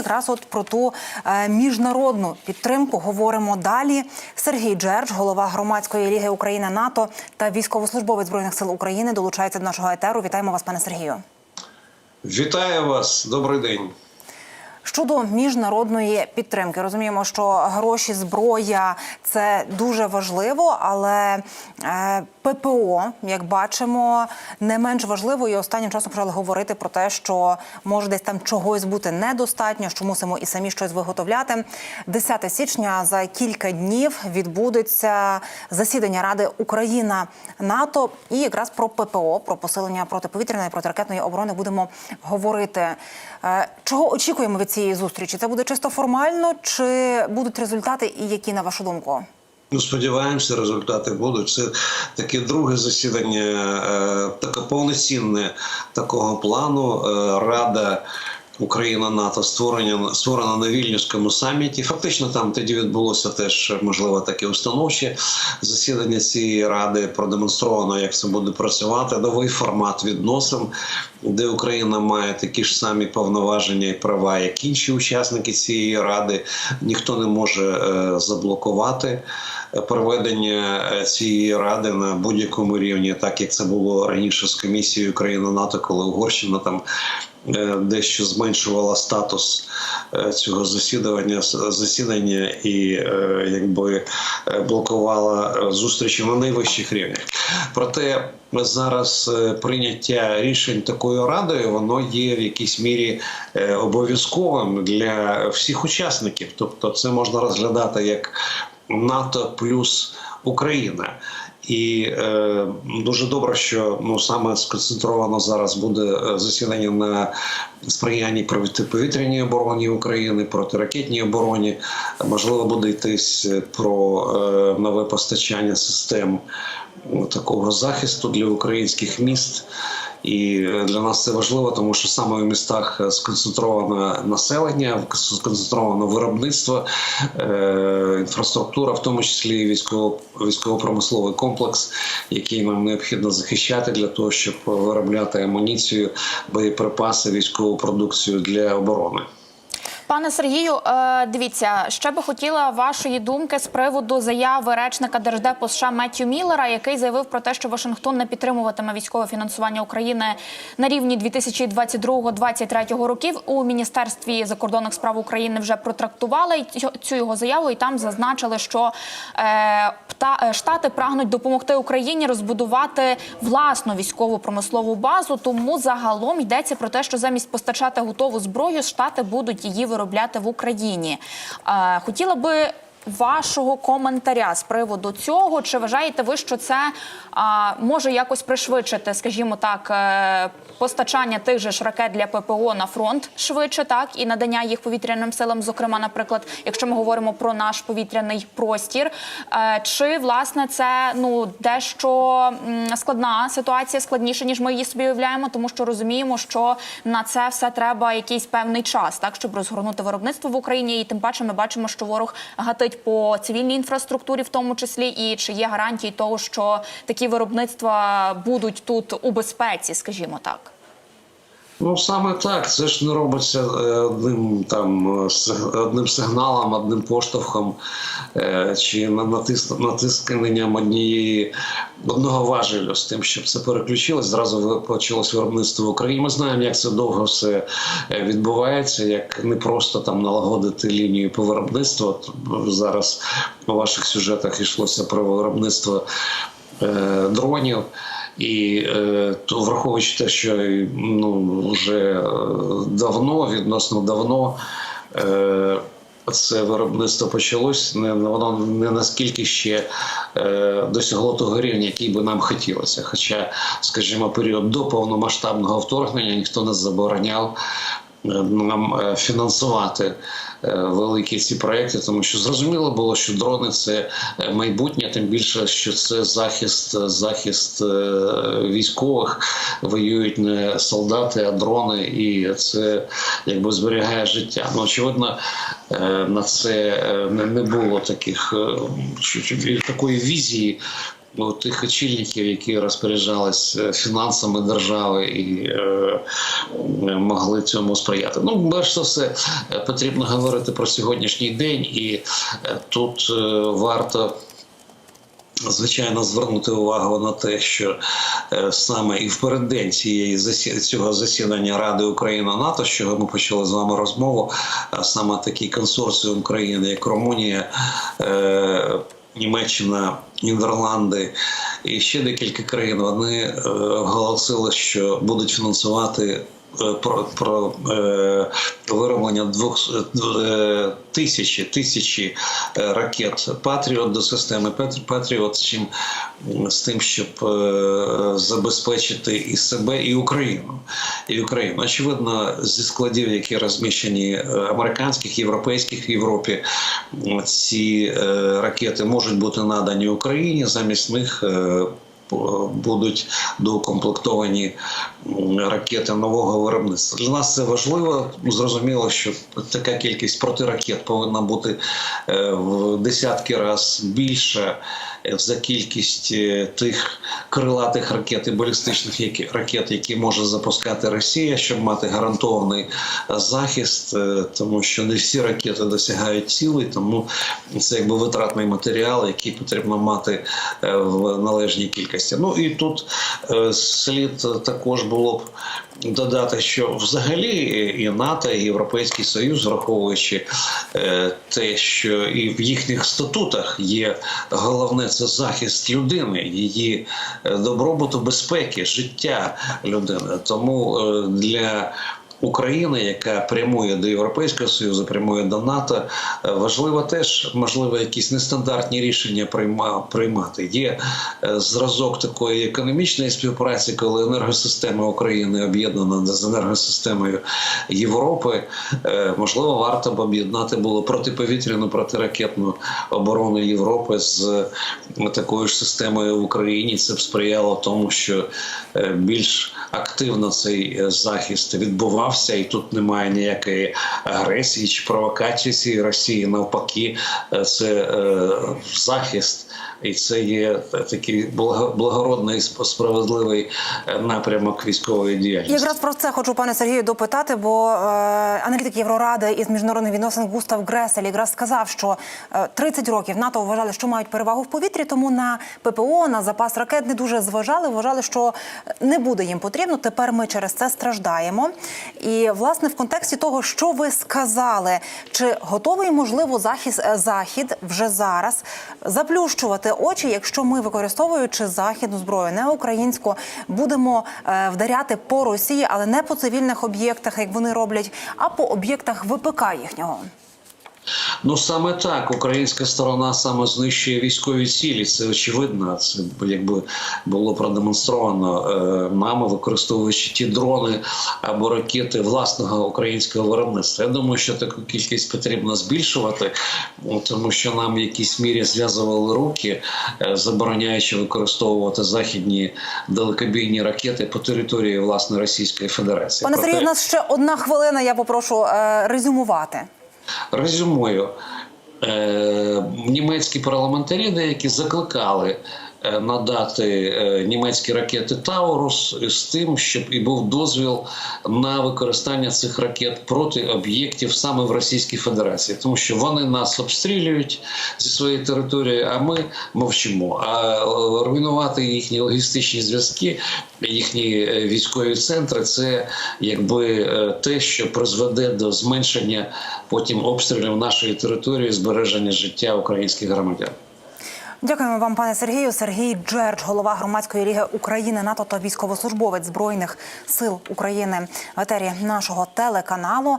якраз от про ту е, міжнародну підтримку говоримо далі. Сергій Джердж, голова громадської ліги України НАТО та військовослужбовець збройних сил України, долучається до нашого етеру. Вітаємо вас, пане Сергію. Вітаю вас, добрий день. Щодо міжнародної підтримки, розуміємо, що гроші, зброя це дуже важливо, але е, ППО, як бачимо, не менш важливо, і останнім часом почали говорити про те, що може десь там чогось бути недостатньо, що мусимо і самі щось виготовляти. 10 січня за кілька днів відбудеться засідання Ради Україна НАТО, і якраз про ППО, про посилення протиповітряної протиракетної оборони будемо говорити. Е, Чого очікуємо від цієї зустрічі? Це буде чисто формально, чи будуть результати, і які на вашу думку? Ну, сподіваємося, результати будуть. Це таке друге засідання, е, таке повноцінне такого плану. Е, Рада Україна НАТО створення створена на вільнюському саміті. Фактично, там тоді відбулося теж можливо таке установче засідання цієї ради. Продемонстровано, як це буде працювати. Новий формат відносин, де Україна має такі ж самі повноваження і права, як інші учасники цієї ради. Ніхто не може е, заблокувати проведення е, цієї ради на будь-якому рівні, так як це було раніше з комісією Україна НАТО, коли Угорщина там е, дещо зменшувала статус е, цього засідання засідання і якби блокувала зустрічі на найвищих рівнях. Проте зараз прийняття рішень такою радою воно є в якійсь мірі обов'язковим для всіх учасників. Тобто, це можна розглядати як НАТО плюс Україна. І е, дуже добре, що ну саме сконцентровано зараз буде е, засідання на сприянні протиповітряній обороні України, протиракетній обороні. Можливо, буде йтись про е, нове постачання систем ну, такого захисту для українських міст. І для нас це важливо, тому що саме в містах сконцентроване населення, сконцентровано виробництво, е, інфраструктура, в тому числі військово військово-промисловий комплекс, який нам необхідно захищати для того, щоб виробляти амуніцію, боєприпаси, військову продукцію для оборони. Пане Сергію, е, дивіться, ще би хотіла вашої думки з приводу заяви речника Держдепу США Меттю Міллера, який заявив про те, що Вашингтон не підтримуватиме військове фінансування України на рівні 2022-2023 років. У міністерстві закордонних справ України вже протрактували цю його заяву, і там зазначили, що е, штати прагнуть допомогти Україні розбудувати власну військову промислову базу. Тому загалом йдеться про те, що замість постачати готову зброю, штати будуть її виробляти в Україні. Хотіла би. Вашого коментаря з приводу цього, чи вважаєте ви, що це а, може якось пришвидшити, скажімо так, е, постачання тих же ж ракет для ППО на фронт швидше, так і надання їх повітряним силам, зокрема, наприклад, якщо ми говоримо про наш повітряний простір, е, чи власне це ну дещо складна ситуація, складніше ніж ми її собі уявляємо, тому що розуміємо, що на це все треба якийсь певний час, так щоб розгорнути виробництво в Україні, і тим паче ми бачимо, що ворог гатить по цивільній інфраструктурі, в тому числі, і чи є гарантії того, що такі виробництва будуть тут у безпеці, скажімо так. Ну саме так. Це ж не робиться одним там одним сигналом, одним поштовхом чи натис, натисканням однієї одного важелю з тим, щоб це переключилось. Зразу почалось виробництво в Україні. Ми знаємо, як це довго все відбувається, як не просто там налагодити лінію по виробництву. От зараз у ваших сюжетах йшлося про виробництво е, дронів. І е, то враховуючи те, що ну вже давно, відносно давно, е, це виробництво почалось, не воно не наскільки ще е, досягло того рівня, який би нам хотілося. Хоча, скажімо, період до повномасштабного вторгнення ніхто не забороняв нам фінансувати великі ці проекти, тому що зрозуміло було, що дрони це майбутнє, тим більше, що це захист, захист військових воюють не солдати, а дрони, і це якби зберігає життя. Ну очевидно, на це не було таких такої візії. У тих очільників, які розпоряджались е, фінансами держави і е, могли цьому сприяти. Ну, перш за все, е, потрібно говорити про сьогоднішній день, і е, тут е, варто. Звичайно, звернути увагу на те, що саме і в переддень цієї цього засідання Ради Україна НАТО, з чого ми почали з вами розмову, а саме такий консорціум країн, як Румунія, Німеччина, Нідерланди і ще декілька країн, вони е, оголосили, що будуть фінансувати. е, Про, про е, вироблення двох е, тисячі тисячі е, ракет Патріот до системи Патріот чим з тим, щоб забезпечити і себе, і Україну. І Україну. Очевидно, зі складів, які розміщені е, американських, європейських в Європі, ці е, ракети можуть бути надані Україні. Замість них е, будуть доукомплектовані ракети нового виробництва. Для нас це важливо. Зрозуміло, що така кількість протиракет повинна бути е, в десятки разів більша е, за кількість е, тих крилатих ракет і балістичних які- ракет, які може запускати Росія, щоб мати гарантований захист, тому що не всі ракети досягають цілей, тому це якби витратний матеріал, який потрібно мати в належній кількості. Ну і тут слід також було б додати, що взагалі і НАТО, і Європейський Союз, враховуючи е, те, що і в їхніх статутах є головне це захист людини, її е, добробуту, безпеки, життя людини. Тому е, для України, яка прямує до Європейського Союзу, прямує до НАТО, е, важливо теж можливо якісь нестандартні рішення приймати. Є е, зразок такої економічної співпраці, коли енергосистема України об'єднана з енергосистемою Європи. Е, Можливо, варто б об'єднати було протиповітряну протиракетну оборону Європи з такою ж системою в Україні. Це б сприяло тому, що більш активно цей е, захист відбувався, і тут немає ніякої агресії чи провокації Росії. Навпаки, е, це е, захист. І це є такий благо- благородний справедливий напрямок військової діяльності. Якраз про це хочу пане Сергію допитати, бо аналітик Євроради із міжнародних відносин Густав Гресель якраз сказав, що е, 30 років НАТО вважали, що мають перевагу в повітрі, тому на ППО, на запас ракет не дуже зважали. Вважали, що не буде їм потрібно. Тепер ми через це страждаємо. І власне в контексті того, що ви сказали, чи готовий можливо захист е, захід вже зараз заплющувати очі, якщо ми використовуючи західну зброю, не українську, будемо е, вдаряти по Росії, але не по цивільних об'єктах, як вони роблять, а по об'єктах ВПК їхнього. Ну саме так, українська сторона саме знищує військові цілі. Це очевидно. Це якби було продемонстровано е, нами, використовуючи ті дрони або ракети власного українського виробництва. Я думаю, що таку кількість потрібно збільшувати, ну, тому що нам в якійсь мірі зв'язували руки, е, забороняючи використовувати західні далекобійні ракети по території власне Російської Федерації. Пане Проте- Сергію, у нас ще одна хвилина. Я попрошу е, резюмувати. Резюмую. Е, німецькі парламентарі деякі закликали надати е, німецькі ракети Таурус з тим, щоб і був дозвіл на використання цих ракет проти об'єктів саме в Російській Федерації, тому що вони нас обстрілюють зі своєї території, а ми мовчимо. А е, руйнувати їхні логістичні зв'язки, їхні е, військові центри це якби е, те, що призведе до зменшення потім обстрілів нашої території, збереження життя українських громадян. Дякуємо вам, пане Сергію. Сергій Джердж, голова громадської ліги України, НАТО та військовослужбовець збройних сил України в етері нашого телеканалу.